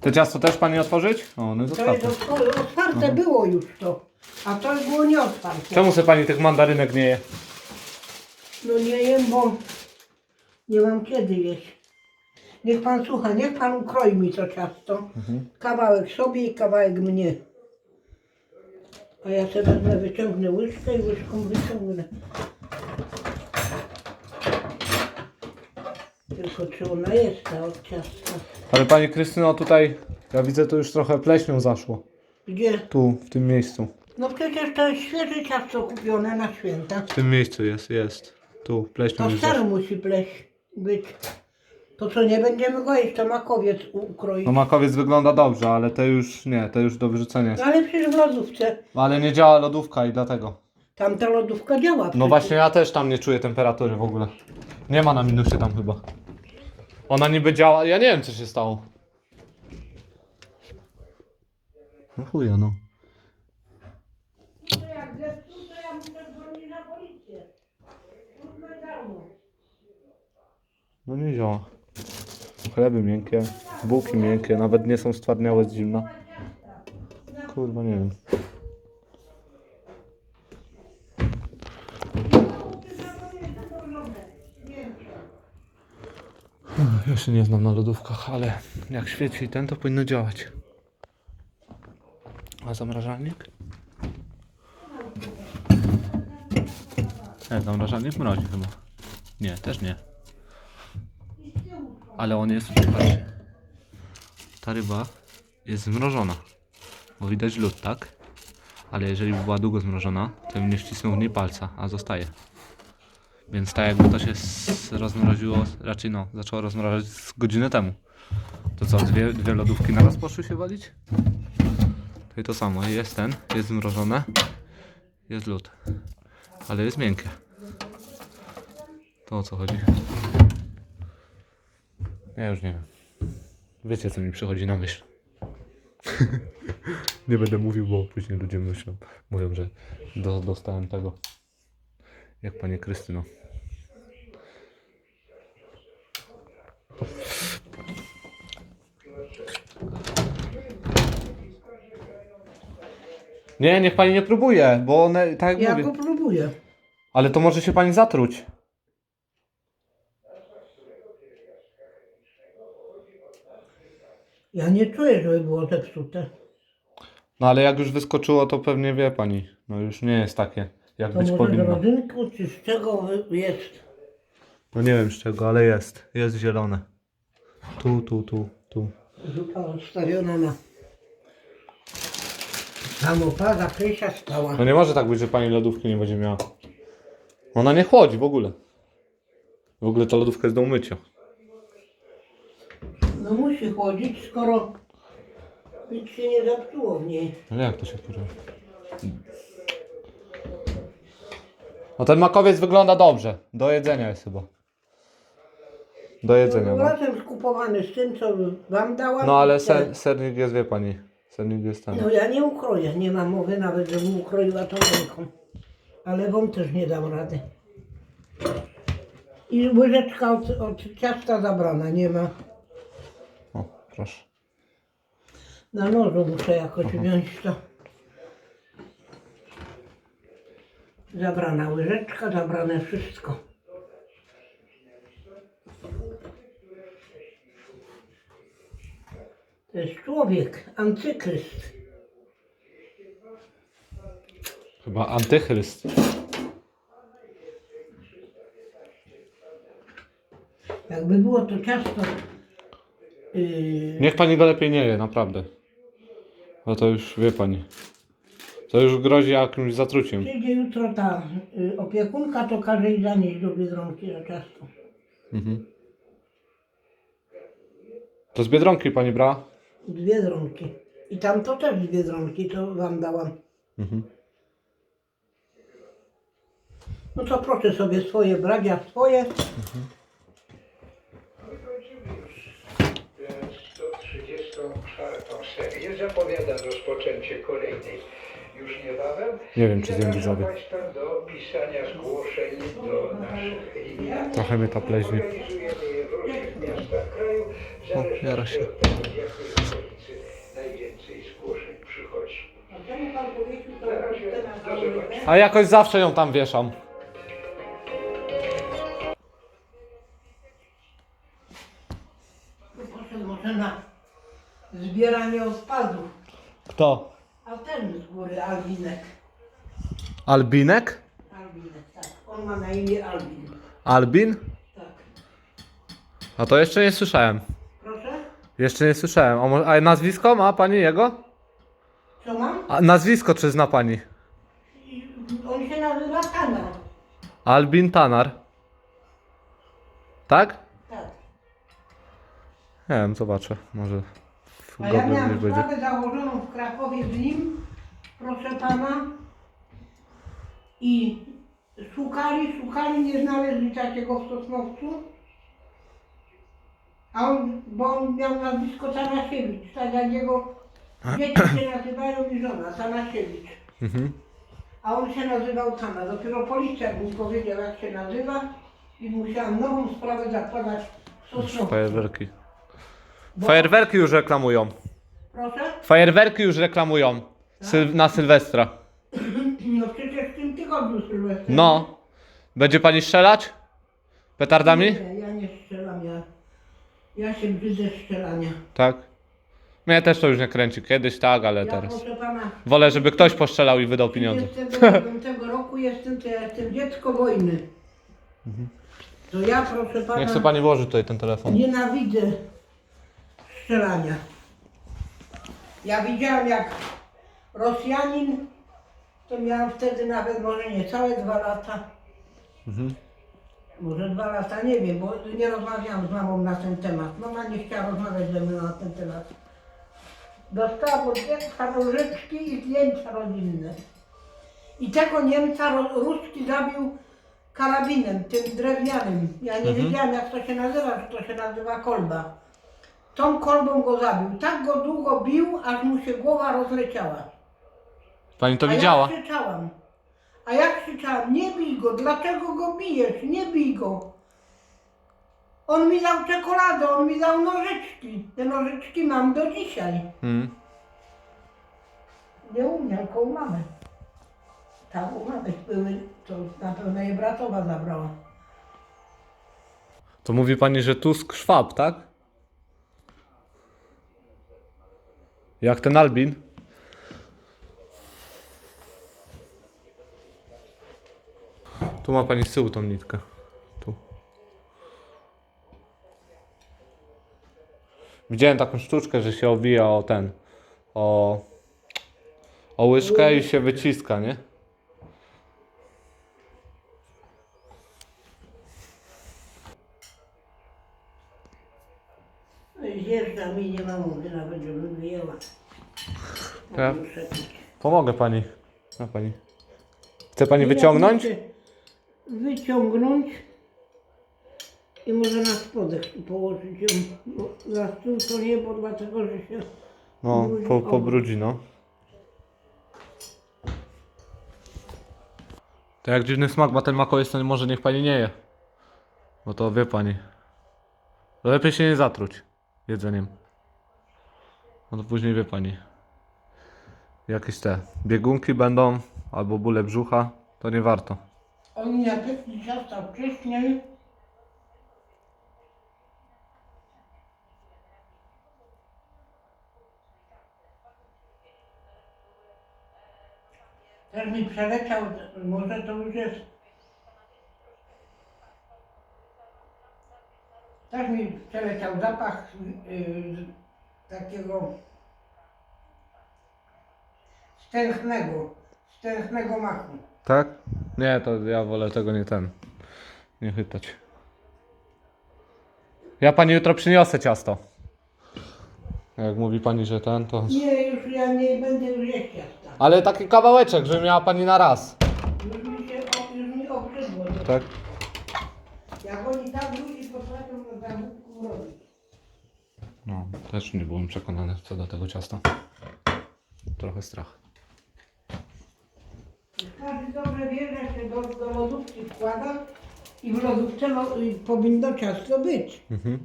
Te ciasto też pani otworzyć? O, no jest To jest otwarte. otw- otwarte było już to, a to było nieotwarte. Czemu sobie pani tych mandarynek nie je? No nie jem, bo nie mam kiedy jeść. Niech pan słucha, niech pan ukroi mi to ciasto. Kawałek sobie i kawałek mnie. A ja sobie wezmę, wyciągnę łyżkę i łyżką wyciągnę. Tylko czy ona jest ta od ciasta? Ale pani Krystyno, tutaj ja widzę, to już trochę pleśnią zaszło. Gdzie? Tu, w tym miejscu. No przecież to jest świeże ciasto kupione na święta. W tym miejscu jest, jest. Tu, pleśnią To już stary zaszło. musi pleść być. To co, nie będziemy go jeść, to makowiec ukroić. No makowiec wygląda dobrze, ale te już nie, te już do wyrzucenia jest. No ale przecież w lodówce. Ale nie działa lodówka i dlatego. Tam ta lodówka działa. No przecież. właśnie ja też tam nie czuję temperatury w ogóle. Nie ma na minusie tam chyba. Ona niby działa, ja nie wiem co się stało. No chuja no. No jak zepsuł, to ja muszę dzwonić na policję. Trudno i darmo. No nie działa. Chleby miękkie, bułki miękkie, nawet nie są stwardniałe z zimna. Kurwa nie wiem. Ja się nie znam na lodówkach, ale jak świeci ten, to powinno działać. A zamrażalnik? Nie, zamrażalnik mrozi chyba. Nie, też nie. Ale on jest, patrzcie. Ta ryba jest zmrożona. Bo widać lód, tak? Ale jeżeli by była długo zmrożona, to bym nie wcisnął w niej palca, a zostaje. Więc tak jakby to się rozmroziło, raczej no, zaczęło rozmrażać z godzinę temu. To co, dwie, dwie lodówki naraz poszły się walić? To i to samo, jest ten, jest zmrożone, jest lód. Ale jest miękkie. To o co chodzi? Ja już nie wiem. Wiecie co mi przychodzi na myśl. nie będę mówił, bo później ludzie myślą, mówią, że do, dostałem tego. Jak panie Krystyno. Nie, niech pani nie próbuje, bo one, tak jak Ja mówię. go próbuję. Ale to może się pani zatruć. Ja nie czuję, żeby było zepsute. No ale jak już wyskoczyło, to pewnie wie pani. No już nie jest takie, jak To być może z powinno. rodzynku, czy z czego jest? No nie wiem z czego, ale jest. Jest zielone. Tu, tu, tu, tu. Zupa odstawiona na... Samopada Krysia stała. No nie może tak być, że pani lodówki nie będzie miała. Ona nie chłodzi w ogóle. W ogóle ta lodówka jest do umycia. No musi chłodzić, skoro nic się nie zepsuło w niej. Ale jak to się kurwa? No ten makowiec wygląda dobrze. Do jedzenia jest chyba. Do jedzenia, no. Razem skupowany z tym, co wam dałam. No ale ser, sernik jest, wie pani. Sernik jest ten. No ja nie ukroję, nie mam mowy nawet, żebym ukroiła tą ręką. Ale wam też nie dam rady. I łyżeczka od, od ciasta zabrana, nie ma. O, proszę. Na nożu muszę jakoś wziąć to. Zabrana łyżeczka, zabrane wszystko. To jest człowiek, antychryst. Chyba antychryst. Jakby było to ciasto yy, Niech pani go lepiej nie je, naprawdę. Bo to już wie pani. To już grozi jakimś zatruciem. Przyjdzie jutro ta y, opiekunka, to każe jej zanieść do Biedronki na ciasto. Mhm. To z biedronki pani brała? Z Biedronki. I tam to też z Biedronki, to wam dałam. Mhm. No to proszę sobie swoje brać, ja swoje. 134 serię zapowiada rozpoczęcie kolejnej już niebawem. Nie wiem, czy zrobię. Państwa do pisania zgłoszeń do naszych. Trochę mnie ta pleźnie. Organizujemy je w różnych miastach kraju. w O, zależności jara się. od tego, w jakiej okolicy najwięcej zgłoszeń przychodzi. A Na razie, do zobaczenia. Jakoś zawsze ją tam wieszam. Zbieranie odpadów. Kto? A ten z góry, Albinek. Albinek? Albinek, tak. On ma na imię Albin. Albin? Tak. A to jeszcze nie słyszałem. Proszę? Jeszcze nie słyszałem. A, mo- a nazwisko ma pani jego? Co mam? A nazwisko czy zna pani? I On się nazywa Kana. Albin Tanar. Tak? Tak. Nie wiem, zobaczę. Może A ja miałam będzie. sprawę założoną w Krakowie z nim, proszę pana. I szukali, szukali, nie znaleźli takiego w Sosnowcu. A on, bo on miał nazwisko Tanasiewicz, tak jak jego dzieci się nazywają i żona, Tanasiewicz. Mhm. A on się nazywał Tana. Dopiero policja mi powiedział jak się nazywa i musiałam nową sprawę zakładać w Sosnowcu. Fajerwerki. Bo- Fajerwerki już reklamują. Proszę? Fajerwerki już reklamują. Syl- na Sylwestra. No przecież w tym tygodniu Sylwester. No. Będzie pani strzelać? Petardami? Nie, ja nie strzelam, ja, ja się brzydzę strzelania. Tak. Mnie też to już nie kręci. Kiedyś tak, ale Ja teraz. proszę pana, Wolę, żeby ktoś postrzelał i wydał pieniądze. 35 roku jestem, to ja jestem dziecko wojny. To ja proszę pana Nie chce pani włożyć tutaj ten telefon. nienawidzę strzelania. Ja widziałam jak Rosjanin, to miałam wtedy nawet może nie całe dwa lata. Mhm. Może dwa lata, nie wiem, bo nie rozmawiałam z mamą na ten temat. Mama nie chciała rozmawiać ze mną na ten temat. Dostała od dziecka różyczki i zdjęcia rodzinne. I tego Niemca ro- Ruski zabił karabinem, tym drewnianym. Ja nie Mhm. wiedziałam jak to się nazywa, że to się nazywa kolba. Tą kolbą go zabił. Tak go długo bił, aż mu się głowa rozleciała. Pani to A widziała? Ja krzyczałam. A ja krzyczałam, nie bij go, dlaczego go bijesz? Nie bij go. On mi dał czekoladę, on mi dał nożyczki. Te nożyczki mam do dzisiaj. Mhm. Nie u mnie, tylko u mamy. Tam u mamy były, to na pewno je bratowa zabrała. To mówi pani, że Tusk szwab, tak? Jak ten Albin? Tu ma pani z tyłu tą nitkę. Tu. Widziałem taką sztuczkę, że się owija o ten. O. O łyżkę i się wyciska, nie? I nie ma mowy nawet, żeby wyjęła. Muszę pić. Pomogę pani. Na pani. Chce pani Ja wyciągnąć? muszę Wyciągnąć i może na spodek tu położyć ją. Bo na stół to nie, bo dlatego, że się No, brudzi po, obok. pobrudzi, no. To jak dziwny smak ma ten makołys, to może niech pani nie je. Bo to wie pani. Lepiej się nie zatruć jedzeniem. No to później wie pani. Jakieś te biegunki będą, albo bóle brzucha, to nie warto. Oni napiekli ciasta wcześniej. Też mi przeleciał, może to już jest. Też mi przeleciał zapach yy, takiego stęchnego, stęchnego maku. Tak? Nie, to ja wolę tego nie ten. Nie chytać. Ja pani jutro przyniosę ciasto. Jak mówi pani, że ten, to. Nie, już ja nie będę już jeść ciasta. Ale taki kawałeczek, żeby miała pani na raz. Już mi się, już mi obrzydło. to. Tak? Jak oni tak ludzi potrafią na zachódku robić. No, też nie byłem przekonany co do tego ciasta. Trochę strach. Każdy dobrze wie, że się do, do lodówki wkłada i w lodówce lo, powinno ciasto być. Mhm.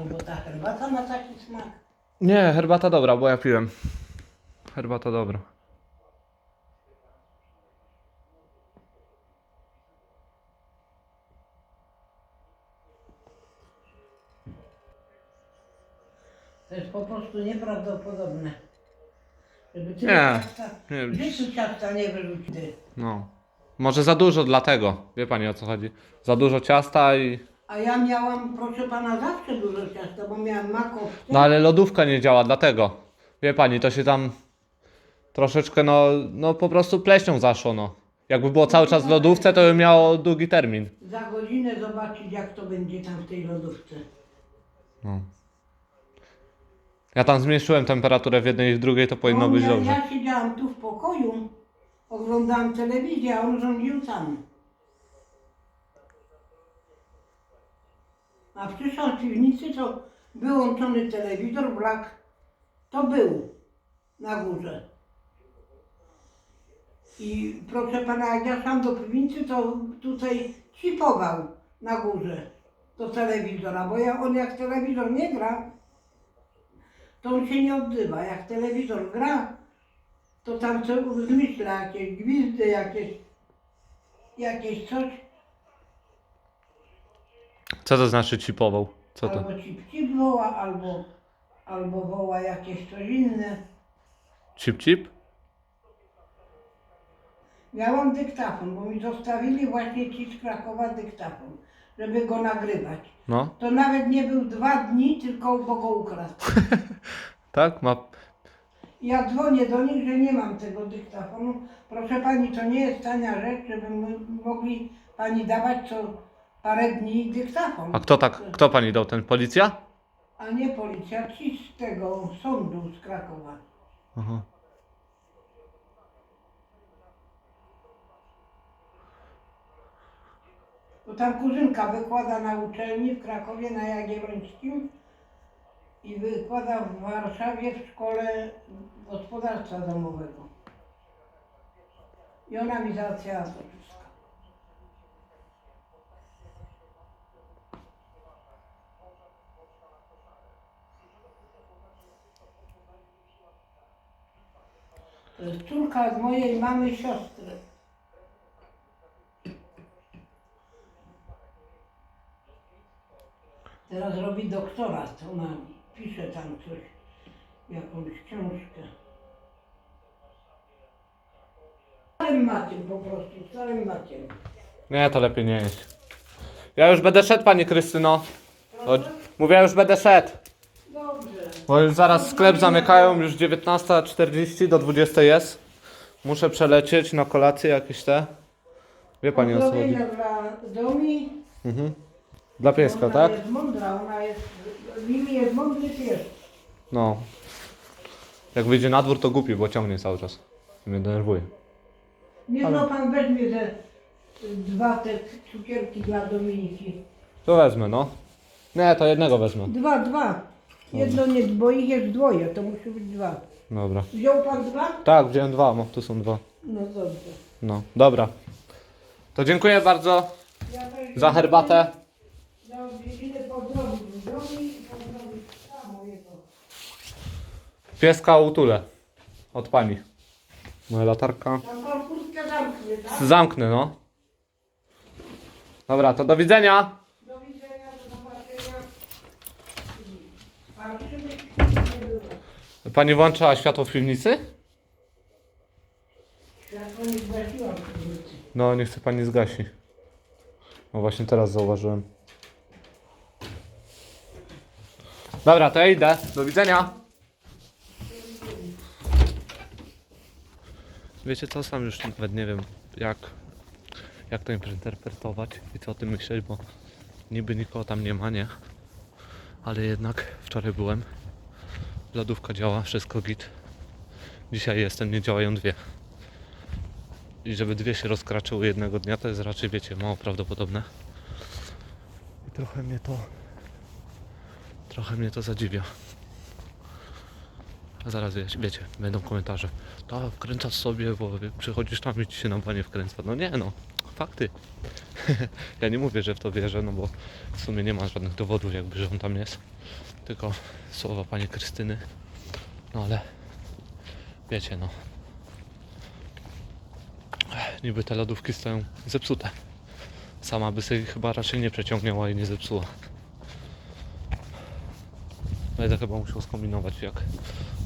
Albo ta herbata ma taki smak. Nie, herbata dobra, bo ja piłem. Herbata dobra. To jest po prostu nieprawdopodobne. Żeby tyle Nie, ciasta, nie. w życiu ciasta nie wyrzucić. No. Może za dużo dlatego. Wie pani o co chodzi? Za dużo ciasta i... A ja miałam, proszę pana, zawsze dużo ciasta, bo miałam makowce. No ale lodówka nie działa dlatego. Wie pani, to się tam troszeczkę no, no po prostu pleśnią zaszło no. Jakby było cały czas w lodówce, to by miało długi termin. Za godzinę zobaczyć, jak to będzie tam w tej lodówce. No. Ja tam zmniejszyłem temperaturę w jednej i w drugiej, to powinno On być ja, dobrze. Ja siedziałam tu w pokoju, oglądałam telewizję, a on rządził tam. A przyszłam z piwnicy, to wyłączony telewizor, brak, to był na górze. I proszę pana, jak ja szłam do piwnicy, to tutaj cipował na górze do telewizora, bo ja, on jak telewizor nie gra, to on się nie odzywa. Jak telewizor gra, to tam co wymyśla jakieś gwizdy, jakieś, jakieś coś, Co to znaczy chipował? Co to? albo cip cip woła, albo, albo woła jakieś coś inne. Chip chip? Miałam dyktafon, bo mi zostawili właśnie ci z Krakowa dyktafon, żeby go nagrywać. No. To nawet nie był dwa dni, tylko bo go ukradł. Tak? Ma... Ja dzwonię do nich, że nie mam tego dyktafonu. Proszę pani, to nie jest tania rzecz, żeby mogli pani dawać co parę dni dyktafon. A kto tak, kto pani dał ten? Policja? A nie policja, ci z tego sądu z Krakowa. Aha. Bo tam kuzynka wykłada na uczelni w Krakowie na Jagiellońskim i wykłada w Warszawie w szkole gospodarstwa domowego. I ona mi załatwiała to córka od mojej mamy siostry. Teraz robi doktorat, ona pisze tam coś, jakąś książkę. Starym makiem po prostu, starym makiem. Nie, to lepiej nie jeść. Ja już będę szedł, pani Krystyno. Chodź. Mówię, już będę szedł. Bo już zaraz sklep zamykają, już 19.40 do 20 jest. Muszę przelecieć na kolację jakieś te. Wie pani o co chodzi. Dla Domi. Mhm. Dla pieska, ona tak? jest mądra, ona jest, Lili jest mądry pies. No. Jak wyjdzie na dwór, to głupi, bo ciągnie cały czas. I mnie denerwuje. Ale- no pan weźmie te dwa te cukierki dla Dominiki. To wezmę, no. Nie, to jednego wezmę. Dwa, dwa. Jedno nie, bo ich jest dwoje, to musi być dwa. Dobra. Wziął pan dwa? Tak, wziąłem dwa, bo tu są dwa. No dobrze. No, dobra. To dziękuję bardzo Ja też za herbatę. Za odwiedziny pozdrowić i pozdrowić psa mojego. Pieska utulę. Od pani. Moja latarka. Tam pan kurtkę zamknie, tak? Zamknę, no. Dobra, to. Do widzenia, do zobaczenia. A szyby nie było. Pani włączyła światło w piwnicy? Światło nie zgasiłam. No, nie chce pani zgasi. No właśnie teraz zauważyłem. Dobra, to ja idę. Do widzenia. Wiecie co, sam już nawet nie wiem jak, jak to interpretować i co o tym myśleć, bo niby nikogo tam nie ma, nie? Ale jednak wczoraj byłem Lodówka działa, wszystko git. Dzisiaj jestem, nie działają dwie. I żeby dwie się rozkraczyły jednego dnia, to jest raczej, wiecie, mało prawdopodobne. I trochę mnie to... Trochę mnie to zadziwia. A zaraz wiecie, wiecie, będą komentarze. To wkręcasz sobie, bo przychodzisz tam i ci się na banie wkręca. No nie no, fakty. ja nie mówię, że w to wierzę, no bo w sumie nie ma żadnych dowodów jakby, że on tam jest. Tylko słowa pani Krystyny. No ale wiecie no. Niby te lodówki stoją zepsute. Sama by sobie chyba raczej nie przeciągnęła i nie zepsuła. Będę chyba musiał skombinować, jak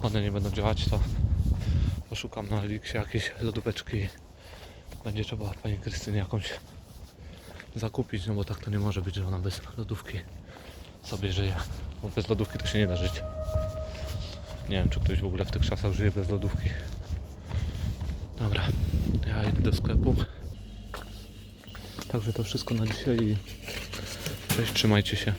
one nie będą działać, to poszukam na Elixie jakieś lodóweczki będzie trzeba pani Krystyny jakąś zakupić, no bo tak to nie może być, że ona bez lodówki sobie żyje. Bo bez lodówki to się nie da żyć. Nie wiem, czy ktoś w ogóle w tych czasach żyje bez lodówki. Dobra, ja idę do sklepu. Także to wszystko na dzisiaj cześć, trzymajcie się.